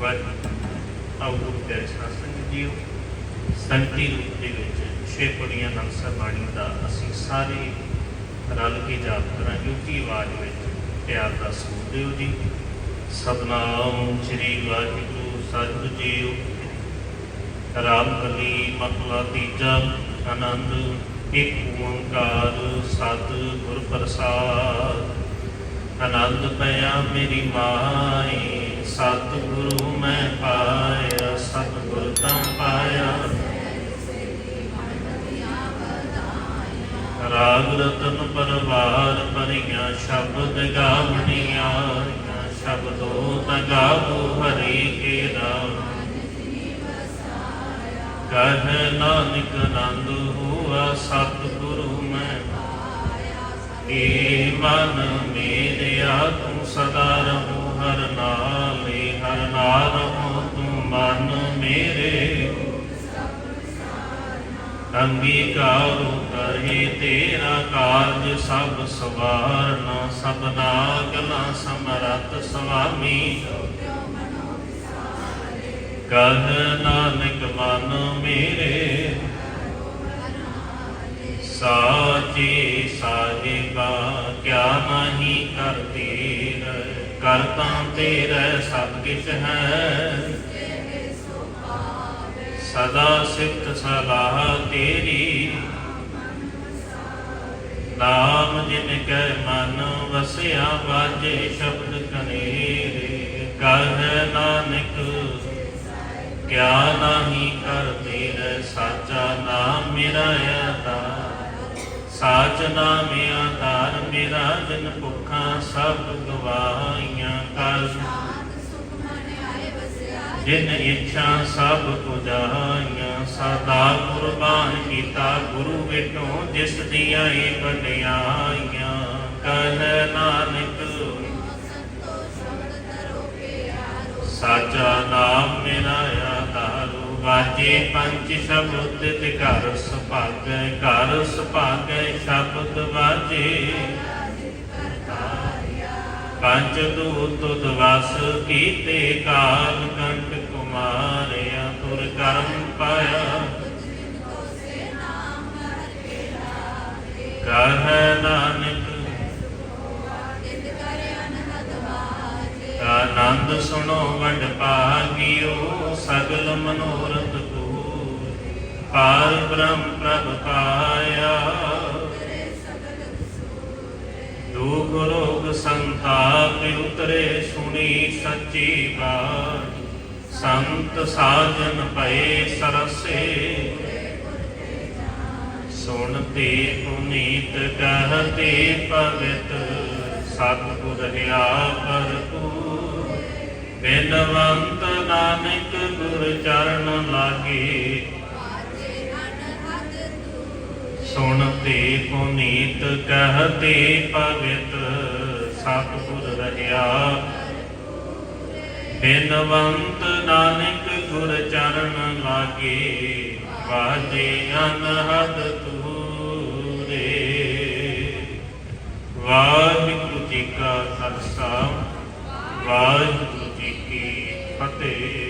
ਵਾਹਿਗੁਰੂ ਆਉ ਪਿਆਰੇ ਸਾਸੰਗ ਜੀਓ ਸੰਤੀ ਰੂਪ ਦੇ ਵਿੱਚ ਛੇ ਪੜੀਆਂ ਨਮਸਰ ਬਾਣੀ ਦਾ ਅਸੀਂ ਸਾਰੇ ਰਲ ਕੇ ਜਾਪ ਕਰਾਂਗੇ। ਉੱਚੀ ਆਵਾਜ਼ ਵਿੱਚ ਪਿਆਰ ਦਾ ਸਬੂਤ ਦਿਓ ਜੀ। ਸਤਨਾਮ ਸ੍ਰੀ ਵਾਹਿਗੁਰੂ ਸਤਿ ਜੀਓ। ਰਾਮ ਕਲੀ ਮਹਲਾ ਤੀਜਾ, ਆਨੰਦ, ਇੱਕ ਓੰਕਾਰ ਸਤ ਗੁਰ ਪ੍ਰਸਾਦ। ਆਨੰਦ ਪਿਆ ਮੇਰੀ ਮਾਈ ਸਤ ਗੁਰੂ ਰਾਗ ਰਤਨ ਪਰਵਾਰ ਪਰੀਆਂ ਸ਼ਬਦ ਗਾਵਣੀਆਂ ਸ਼ਬਦੋ ਤਗਾਵੋ ਹਰੀ ਕੇ ਨਾਮ ਕਹ ਨਾਨਕ ਨੰਦ ਹੋਆ ਸਤਿਗੁਰੂ ਮੈਂ। ਏ ਮਨ ਮੇਰਿਆ ਤੂੰ ਅੰਗੀਕਾਰੋ ਕਰੇ ਤੇਰਾ ਕਾਰਜ ਸਭ ਸਵਾਰਨਾ ਸਭਨਾ ਗਲਾ ਸਮਰਤ ਸੁਆਮੀ ਕਹ ਨਾਨਕ ਮਨ ਮੇਰੇ, ਸਾਚੇ ਸਾਹਿਬਾ ਕਿਆ ਨਹੀਂ ਕਰਤੀ ਕਰਤਾ ਤੇਰਾ ਸਭ ਕਿਛ ਹੈ। ਸਦਾ ਸਿਫਤ ਸਲਾਹ ਤੇਰੀ। ਨਾਮ ਜਿਨ ਕੈ ਮਨ ਵਸਿਆ, ਵਾਜੇ ਸ਼ਬਦ ਕਨੇਰੇ। ਕਰ ਨਾਨਕ, ਕਿਆ ਨਹੀਂ ਕਰ ਰਹਿ ਸਾਚਾ ਨਾਮ ਮੇਰਾ ਆਧਾਰ ਸਾਚ ਨਾਮ ਆਧਾਰ ਮੇਰਾ, ਜਿਨ ਭੁੱਖਾਂ ਸਭ ਗਵਾਈਆਂ ਕਰ। ਜਿਨ ਇੱਛਾ ਸਭ ਪੁਜਾਈਆਂ ਸਦਾ ਕੁਰਬਾਨ ਕੀਤਾ ਗੁਰੂ ਵਿਟੋ ਜਿਸ ਦੀਆਂ ਇਹ ਵਡਿਆਈਆਂ ਕਹਿ ਨਾਨਕ, ਸਾਚਾ ਨਾਮ ਮੇਰਾ ਆਧਾਰੂ ਵਾਜੇ ਪੰਜ ਸ਼ਬਦ ਤੇ ਘਰ ਸੁਭਾਗੈ ਘਰ ਸੁਭਾਗੈ ਸ਼ਬਦ ਵਾਜੇ ਪੰਜ ਦੂਤ ਦਵਸ ਕੀਤੇ ਕਾਲ ਕੰਟ ਕੁਮਾਰਿਆ, ਤੁਰ ਕਰਮ ਪਾਇਆ। ਕਹ ਨਾਨਕ, ਆਨੰਦ ਸੁਣੋ ਵਡ ਭਾਗਿਓ, ਸਗਲ ਮਨੋਰਥ ਪੂਰ ਪਾਰ ਬ੍ਰਹਮ ਪ੍ਰਭ ਪਾਇਆ। ਦੁਖ ਰੋਗ ਸੰਤਾਪ ਉਤਰੇ ਸੁਣੀ ਸੱਚੀ ਬਾਤ ਸੰਤ ਸਾਜਨ ਭਏ ਸਰਸੇ। ਸੁਣਤੇ ਪੁਨੀਤ ਕਹਤੇ ਪਵਿੱਤ ਸਤਿਗੁਰ ਹਿਆ ਭਰਪੂਰ। ਬਿਨਵੰਤ ਨਾਨਕ ਗੁਰ ਚਰਨ ਲਾਗੇ। ਸੁਣਤੇ ਪੁਨੀਤ ਕਹਤੇ ਪਵਿੱਤ ਸਤਿਗੁਰ ਰਹਿਆ। ਬਿਨਵੰਤ ਨਾਨਕ ਗੁਰ ਚਰਨ ਲਾਗੇ, ਵਾਜੇ ਅਨਹਦ ਤੂਰੇ ਵਾਹਿਗੁਰੂ ਜੀ ਕਾ ਖਾਲਸਾ, ਵਾਹਿਗੁਰੂ ਜੀ ਕੀ ਫਤਿਹ।